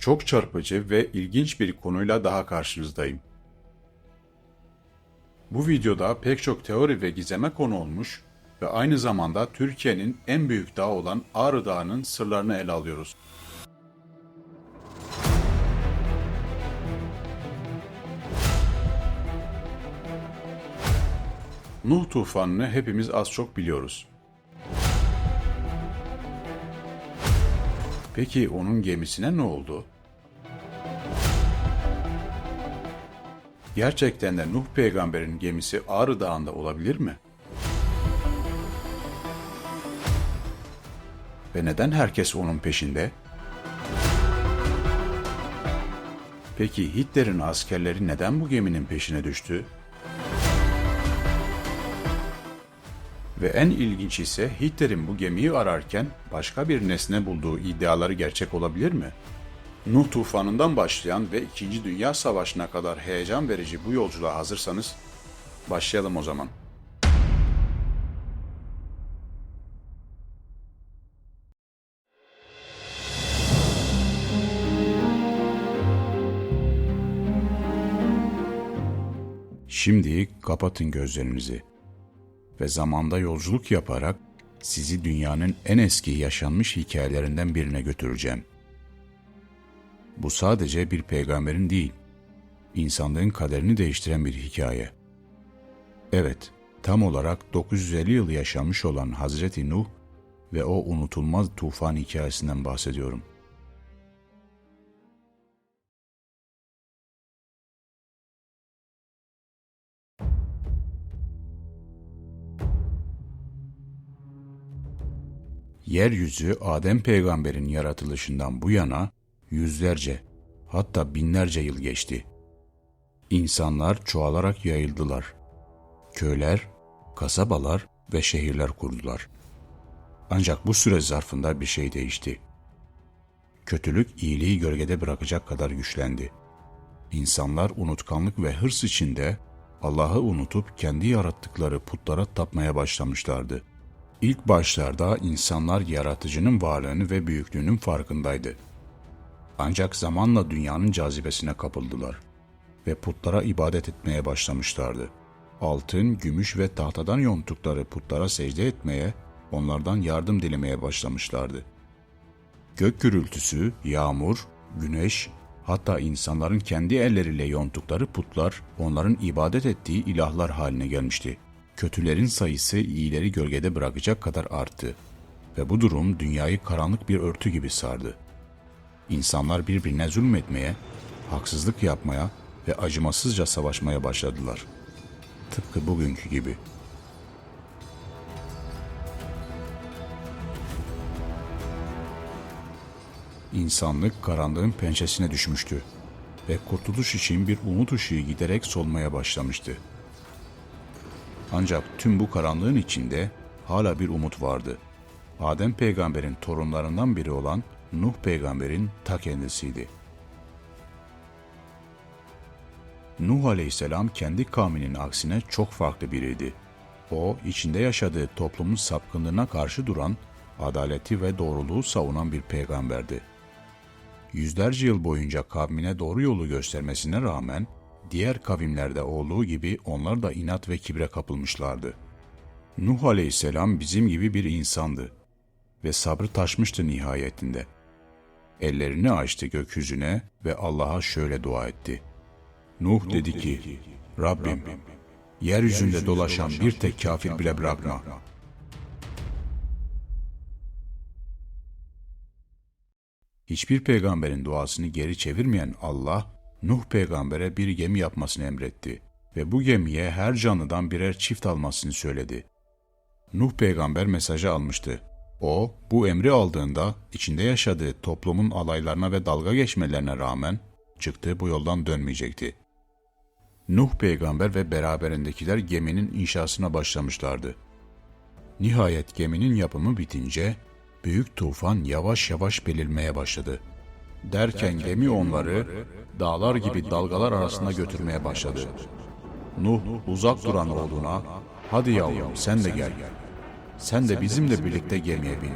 Çok çarpıcı ve ilginç bir konuyla daha karşınızdayım. Bu videoda pek çok teori ve gizeme konu olmuş ve aynı zamanda Türkiye'nin en büyük dağı olan Ağrı Dağı'nın sırlarını ele alıyoruz. Nuh tufanını hepimiz az çok biliyoruz. Peki onun gemisine ne oldu? Gerçekten de Nuh peygamberin gemisi Ağrı Dağı'nda olabilir mi? Ve neden herkes onun peşinde? Peki Hitler'in askerleri neden bu geminin peşine düştü? Ve en ilginç ise Hitler'in bu gemiyi ararken başka bir nesne bulduğu iddiaları gerçek olabilir mi? Nuh tufanından başlayan ve 2. Dünya Savaşı'na kadar heyecan verici bu yolculuğa hazırsanız başlayalım o zaman. Şimdi kapatın gözlerinizi ve zamanda yolculuk yaparak sizi dünyanın en eski yaşanmış hikayelerinden birine götüreceğim. Bu sadece bir peygamberin değil, insanlığın kaderini değiştiren bir hikaye. Evet, tam olarak 950 yıl yaşamış olan Hazreti Nuh ve o unutulmaz tufan hikayesinden bahsediyorum. Yeryüzü Adem peygamberin yaratılışından bu yana yüzlerce hatta binlerce yıl geçti. İnsanlar çoğalarak yayıldılar. Köyler, kasabalar ve şehirler kurdular. Ancak bu süre zarfında bir şey değişti. Kötülük iyiliği gölgede bırakacak kadar güçlendi. İnsanlar unutkanlık ve hırs içinde Allah'ı unutup kendi yarattıkları putlara tapmaya başlamışlardı. İlk başlarda insanlar yaratıcının varlığını ve büyüklüğünün farkındaydı. Ancak zamanla dünyanın cazibesine kapıldılar ve putlara ibadet etmeye başlamışlardı. Altın, gümüş ve tahtadan yonttukları putlara secde etmeye, onlardan yardım dilemeye başlamışlardı. Gök gürültüsü, yağmur, güneş, hatta insanların kendi elleriyle yonttukları putlar onların ibadet ettiği ilahlar haline gelmişti. Kötülerin sayısı iyileri gölgede bırakacak kadar arttı ve bu durum dünyayı karanlık bir örtü gibi sardı. İnsanlar birbirine zulmetmeye, haksızlık yapmaya ve acımasızca savaşmaya başladılar. Tıpkı bugünkü gibi. İnsanlık karanlığın pençesine düşmüştü ve kurtuluş için bir umut ışığı giderek solmaya başlamıştı. Ancak tüm bu karanlığın içinde hala bir umut vardı. Adem peygamberin torunlarından biri olan Nuh peygamberin ta kendisiydi. Nuh aleyhisselam kendi kavminin aksine çok farklı biriydi. O, içinde yaşadığı toplumun sapkınlığına karşı duran, adaleti ve doğruluğu savunan bir peygamberdi. Yüzlerce yıl boyunca kavmine doğru yolu göstermesine rağmen, diğer kavimlerde olduğu gibi onlar da inat ve kibre kapılmışlardı. Nuh aleyhisselam bizim gibi bir insandı ve sabrı taşmıştı nihayetinde. Ellerini açtı gökyüzüne ve Allah'a şöyle dua etti. Nuh dedi ki, Rabbim, yeryüzünde dolaşan bir tek kafir bile bırakma. Hiçbir peygamberin duasını geri çevirmeyen Allah, Nuh peygambere bir gemi yapmasını emretti ve bu gemiye her canlıdan birer çift almasını söyledi. Nuh peygamber mesajı almıştı. O, bu emri aldığında içinde yaşadığı toplumun alaylarına ve dalga geçmelerine rağmen çıktığı bu yoldan dönmeyecekti. Nuh peygamber ve beraberindekiler geminin inşasına başlamışlardı. Nihayet geminin yapımı bitince büyük tufan yavaş yavaş belirmeye başladı. Derken gemi onları dağlar gibi dalgalar arasında götürmeye başladı. Nuh uzak duran oğluna, hadi yavrum sen de gel. Sen de bizimle birlikte gemiye bin.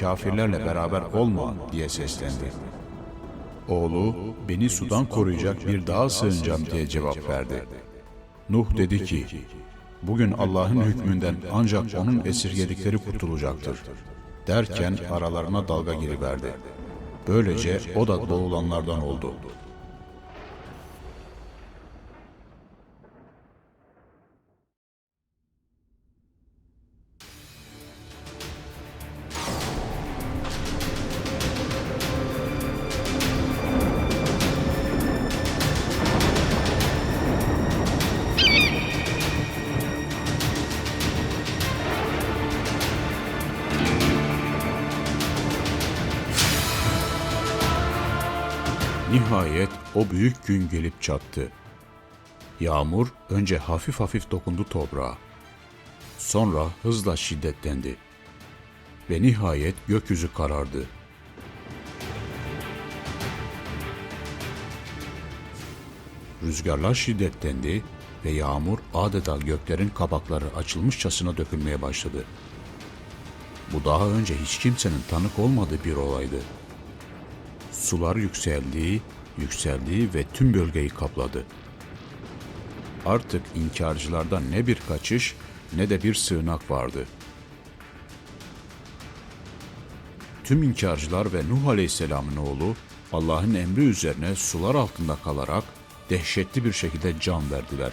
Kafirlerle beraber olma diye seslendi. Oğlu, beni sudan koruyacak bir dağa sığınacağım diye cevap verdi. Nuh dedi ki, bugün Allah'ın hükmünden ancak onun esirgedikleri kurtulacaktır. Derken aralarına dalga giriverdi. Böylece o da boğulanlardan oldu. Nihayet o büyük gün gelip çattı. Yağmur önce hafif hafif dokundu toprağa. Sonra hızla şiddetlendi. Ve nihayet gökyüzü karardı. Rüzgarlar şiddetlendi ve yağmur adeta göklerin kapakları açılmışçasına dökülmeye başladı. Bu daha önce hiç kimsenin tanık olmadığı bir olaydı. Sular yükseldi, yükseldi ve tüm bölgeyi kapladı. Artık inkarcılardan ne bir kaçış ne de bir sığınak vardı. Tüm inkarcılar ve Nuh Aleyhisselam'ın oğlu Allah'ın emri üzerine sular altında kalarak dehşetli bir şekilde can verdiler.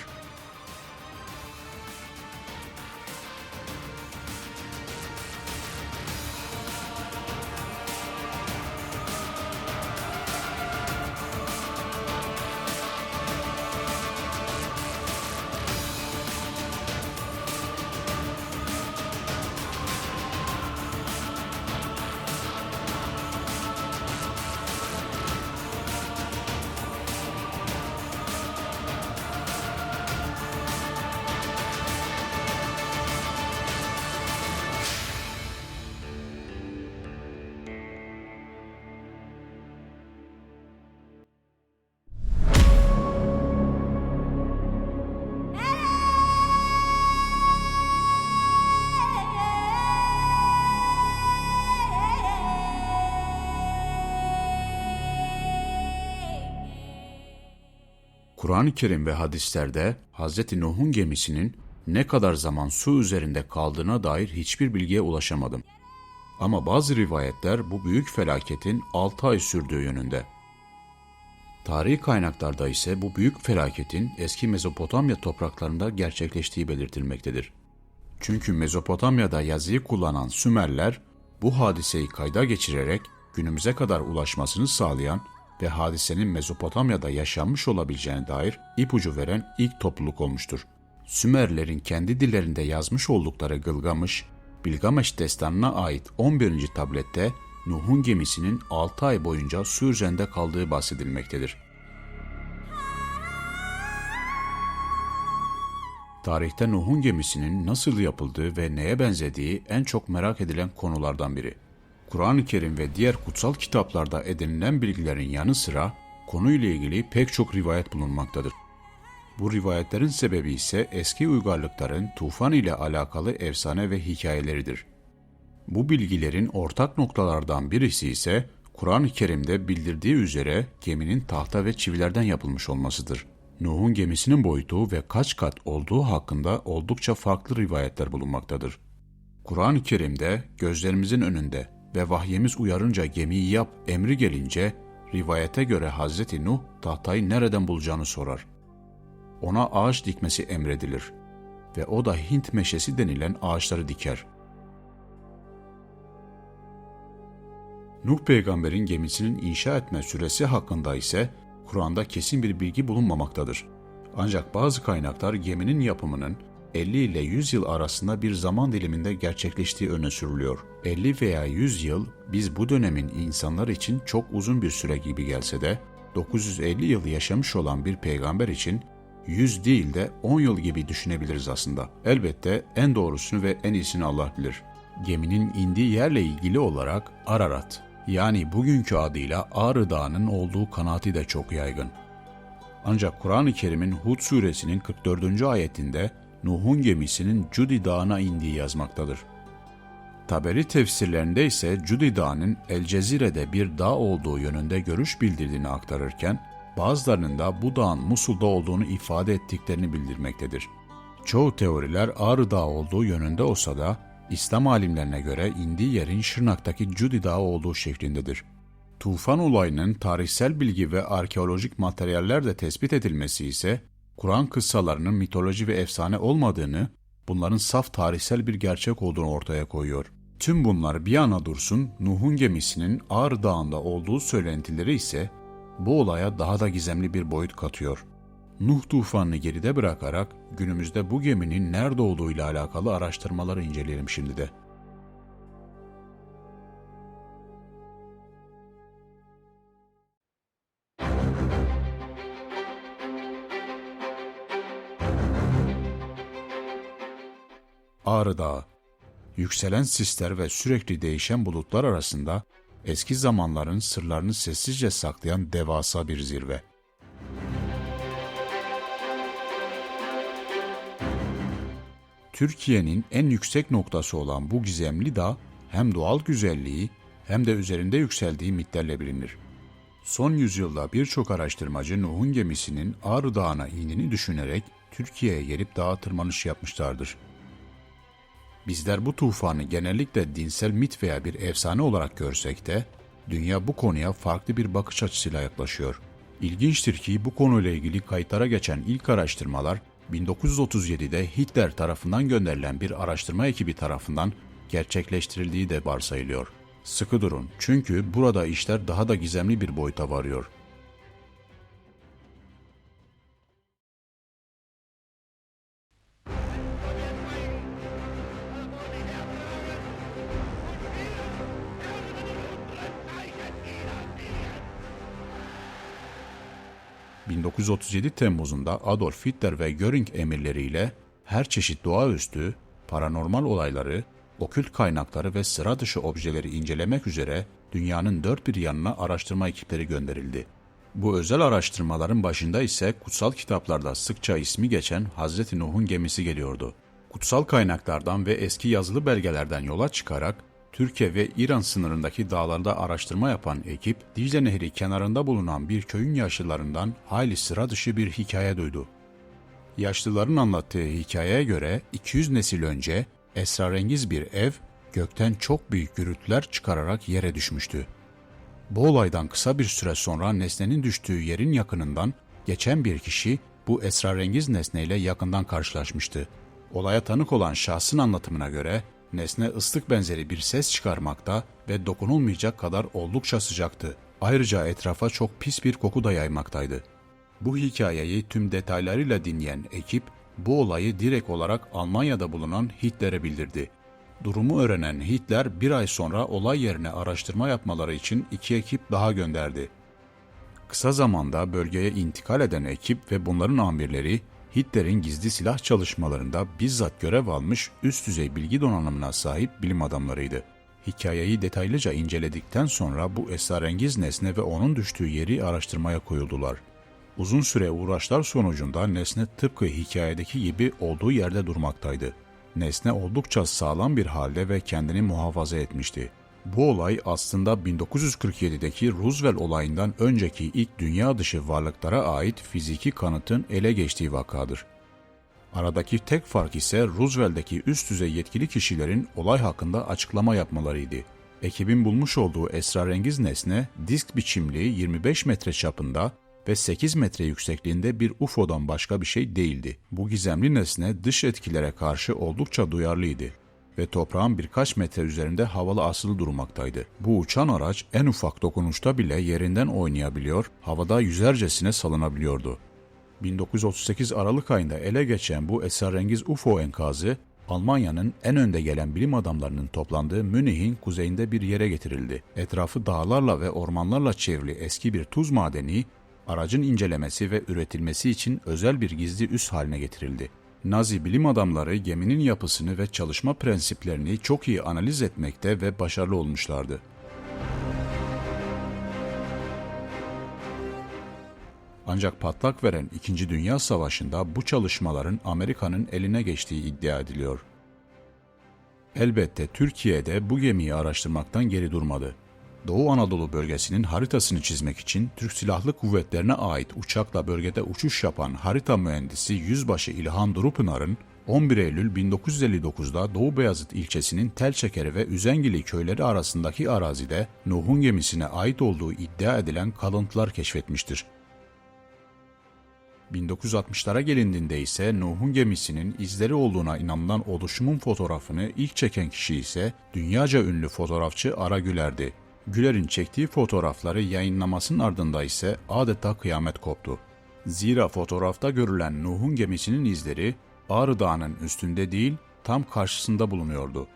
Kur'an-ı Kerim ve hadislerde Hz. Nuh'un gemisinin ne kadar zaman su üzerinde kaldığına dair hiçbir bilgiye ulaşamadım. Ama bazı rivayetler bu büyük felaketin 6 ay sürdüğü yönünde. Tarihi kaynaklarda ise bu büyük felaketin eski Mezopotamya topraklarında gerçekleştiği belirtilmektedir. Çünkü Mezopotamya'da yazıyı kullanan Sümerler bu hadiseyi kayda geçirerek günümüze kadar ulaşmasını sağlayan ve hadisenin Mezopotamya'da yaşanmış olabileceğine dair ipucu veren ilk topluluk olmuştur. Sümerlerin kendi dillerinde yazmış oldukları Gılgamış, Bilgameş destanına ait 11. tablette Nuh'un gemisinin 6 ay boyunca su üzerinde kaldığı bahsedilmektedir. Tarihte Nuh'un gemisinin nasıl yapıldığı ve neye benzediği en çok merak edilen konulardan biri. Kur'an-ı Kerim ve diğer kutsal kitaplarda edinilen bilgilerin yanı sıra konuyla ilgili pek çok rivayet bulunmaktadır. Bu rivayetlerin sebebi ise eski uygarlıkların tufan ile alakalı efsane ve hikayeleridir. Bu bilgilerin ortak noktalardan birisi ise Kur'an-ı Kerim'de bildirdiği üzere geminin tahta ve çivilerden yapılmış olmasıdır. Nuh'un gemisinin boyutu ve kaç kat olduğu hakkında oldukça farklı rivayetler bulunmaktadır. Kur'an-ı Kerim'de gözlerimizin önünde ve vahyemiz uyarınca gemiyi yap emri gelince rivayete göre Hazreti Nuh tahtayı nereden bulacağını sorar. Ona ağaç dikmesi emredilir ve o da Hint meşesi denilen ağaçları diker. Nuh peygamberin gemisinin inşa etme süresi hakkında ise Kur'an'da kesin bir bilgi bulunmamaktadır. Ancak bazı kaynaklar geminin yapımının 50 ile 100 yıl arasında bir zaman diliminde gerçekleştiği öne sürülüyor. 50 veya 100 yıl biz bu dönemin insanlar için çok uzun bir süre gibi gelse de 950 yıl yaşamış olan bir peygamber için 100 değil de 10 yıl gibi düşünebiliriz aslında. Elbette en doğrusunu ve en iyisini Allah bilir. Geminin indiği yerle ilgili olarak Ararat, yani bugünkü adıyla Ağrı Dağı'nın olduğu kanaati de çok yaygın. Ancak Kur'an-ı Kerim'in Hud suresinin 44. ayetinde Nuh'un gemisinin Cudi Dağı'na indiği yazmaktadır. Taberi tefsirlerinde ise Cudi Dağı'nın El Cezire'de bir dağ olduğu yönünde görüş bildirdiğini aktarırken, bazılarının da bu dağın Musul'da olduğunu ifade ettiklerini bildirmektedir. Çoğu teoriler Ağrı Dağı olduğu yönünde olsa da, İslam alimlerine göre indiği yerin Şırnak'taki Cudi Dağı olduğu şeklindedir. Tufan olayının tarihsel bilgi ve arkeolojik materyaller de tespit edilmesi ise, Kur'an kıssalarının mitoloji ve efsane olmadığını, bunların saf tarihsel bir gerçek olduğunu ortaya koyuyor. Tüm bunlar bir yana dursun, Nuh'un gemisinin Ağrı Dağı'nda olduğu söylentileri ise bu olaya daha da gizemli bir boyut katıyor. Nuh tufanını geride bırakarak günümüzde bu geminin nerede olduğuyla alakalı araştırmaları inceleyelim şimdi de. Ağrı Dağı Yükselen sisler ve sürekli değişen bulutlar arasında eski zamanların sırlarını sessizce saklayan devasa bir zirve. Türkiye'nin en yüksek noktası olan bu gizemli dağ hem doğal güzelliği hem de üzerinde yükseldiği mitlerle bilinir. Son yüzyılda birçok araştırmacı Nuh'un gemisinin Ağrı Dağı'na indiğini düşünerek Türkiye'ye gelip dağa tırmanış yapmışlardır. Bizler bu tufanı genellikle dinsel mit veya bir efsane olarak görsek de dünya bu konuya farklı bir bakış açısıyla yaklaşıyor. İlginçtir ki bu konuyla ilgili kayıtlara geçen ilk araştırmalar 1937'de Hitler tarafından gönderilen bir araştırma ekibi tarafından gerçekleştirildiği de varsayılıyor. Sıkı durun çünkü burada işler daha da gizemli bir boyuta varıyor. ...1937 Temmuz'unda Adolf Hitler ve Göring emirleriyle her çeşit doğaüstü, paranormal olayları, okült kaynakları ve sıra dışı objeleri incelemek üzere dünyanın dört bir yanına araştırma ekipleri gönderildi. Bu özel araştırmaların başında ise kutsal kitaplarda sıkça ismi geçen Hazreti Nuh'un gemisi geliyordu. Kutsal kaynaklardan ve eski yazılı belgelerden yola çıkarak Türkiye ve İran sınırındaki dağlarda araştırma yapan ekip, Dicle Nehri kenarında bulunan bir köyün yaşlılarından hayli sıra dışı bir hikaye duydu. Yaşlıların anlattığı hikayeye göre 200 nesil önce esrarengiz bir ev gökten çok büyük gürültüler çıkararak yere düşmüştü. Bu olaydan kısa bir süre sonra nesnenin düştüğü yerin yakınından geçen bir kişi bu esrarengiz nesneyle yakından karşılaşmıştı. Olaya tanık olan şahsın anlatımına göre nesne ıslık benzeri bir ses çıkarmakta ve dokunulmayacak kadar oldukça sıcaktı. Ayrıca etrafa çok pis bir koku da yaymaktaydı. Bu hikayeyi tüm detaylarıyla dinleyen ekip bu olayı direkt olarak Almanya'da bulunan Hitler'e bildirdi. Durumu öğrenen Hitler bir ay sonra olay yerine araştırma yapmaları için iki ekip daha gönderdi. Kısa zamanda bölgeye intikal eden ekip ve bunların amirleri Hitler'in gizli silah çalışmalarında bizzat görev almış üst düzey bilgi donanımına sahip bilim adamlarıydı. Hikayeyi detaylıca inceledikten sonra bu esrarengiz nesne ve onun düştüğü yeri araştırmaya koyuldular. Uzun süre uğraşlar sonucunda nesne tıpkı hikayedeki gibi olduğu yerde durmaktaydı. Nesne oldukça sağlam bir halde ve kendini muhafaza etmişti. Bu olay aslında 1947'deki Roosevelt olayından önceki ilk dünya dışı varlıklara ait fiziki kanıtın ele geçtiği vakadır. Aradaki tek fark ise Roosevelt'deki üst düzey yetkili kişilerin olay hakkında açıklama yapmalarıydı. Ekibin bulmuş olduğu esrarengiz nesne disk biçimli 25 metre çapında ve 8 metre yüksekliğinde bir UFO'dan başka bir şey değildi. Bu gizemli nesne dış etkilere karşı oldukça duyarlıydı ve toprağın birkaç metre üzerinde havalı asılı durmaktaydı. Bu uçan araç en ufak dokunuşta bile yerinden oynayabiliyor, havada yüzercesine salınabiliyordu. 1938 Aralık ayında ele geçen bu esrarengiz UFO enkazı, Almanya'nın en önde gelen bilim adamlarının toplandığı Münih'in kuzeyinde bir yere getirildi. Etrafı dağlarla ve ormanlarla çevrili eski bir tuz madeni, aracın incelemesi ve üretilmesi için özel bir gizli üs haline getirildi. Nazi bilim adamları geminin yapısını ve çalışma prensiplerini çok iyi analiz etmekte ve başarılı olmuşlardı. Ancak patlak veren İkinci Dünya Savaşı'nda bu çalışmaların Amerika'nın eline geçtiği iddia ediliyor. Elbette Türkiye'de bu gemiyi araştırmaktan geri durmadı. Doğu Anadolu bölgesinin haritasını çizmek için Türk Silahlı Kuvvetlerine ait uçakla bölgede uçuş yapan harita mühendisi Yüzbaşı İlhan Durupınar'ın 11 Eylül 1959'da Doğu Beyazıt ilçesinin Telçekeri ve Üzengili köyleri arasındaki arazide Nuh'un gemisine ait olduğu iddia edilen kalıntılar keşfetmiştir. 1960'lara gelindiğinde ise Nuh'un gemisinin izleri olduğuna inanılan oluşumun fotoğrafını ilk çeken kişi ise dünyaca ünlü fotoğrafçı Ara Güler'di. Güler'in çektiği fotoğrafları yayınlamasının ardında ise adeta kıyamet koptu. Zira fotoğrafta görülen Nuh'un gemisinin izleri Ağrı Dağı'nın üstünde değil tam karşısında bulunuyordu.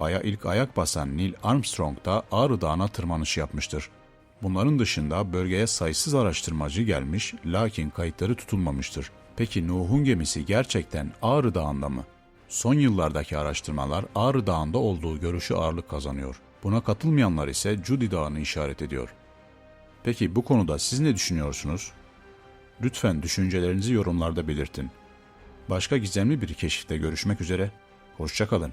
Ay'a ilk ayak basan Neil Armstrong da Ağrı Dağı'na tırmanış yapmıştır. Bunların dışında bölgeye sayısız araştırmacı gelmiş lakin kayıtları tutulmamıştır. Peki Nuh'un gemisi gerçekten Ağrı Dağı'nda mı? Son yıllardaki araştırmalar Ağrı Dağı'nda olduğu görüşü ağırlık kazanıyor. Buna katılmayanlar ise Cudi Dağı'nı işaret ediyor. Peki bu konuda siz ne düşünüyorsunuz? Lütfen düşüncelerinizi yorumlarda belirtin. Başka gizemli bir keşifte görüşmek üzere. Hoşçakalın.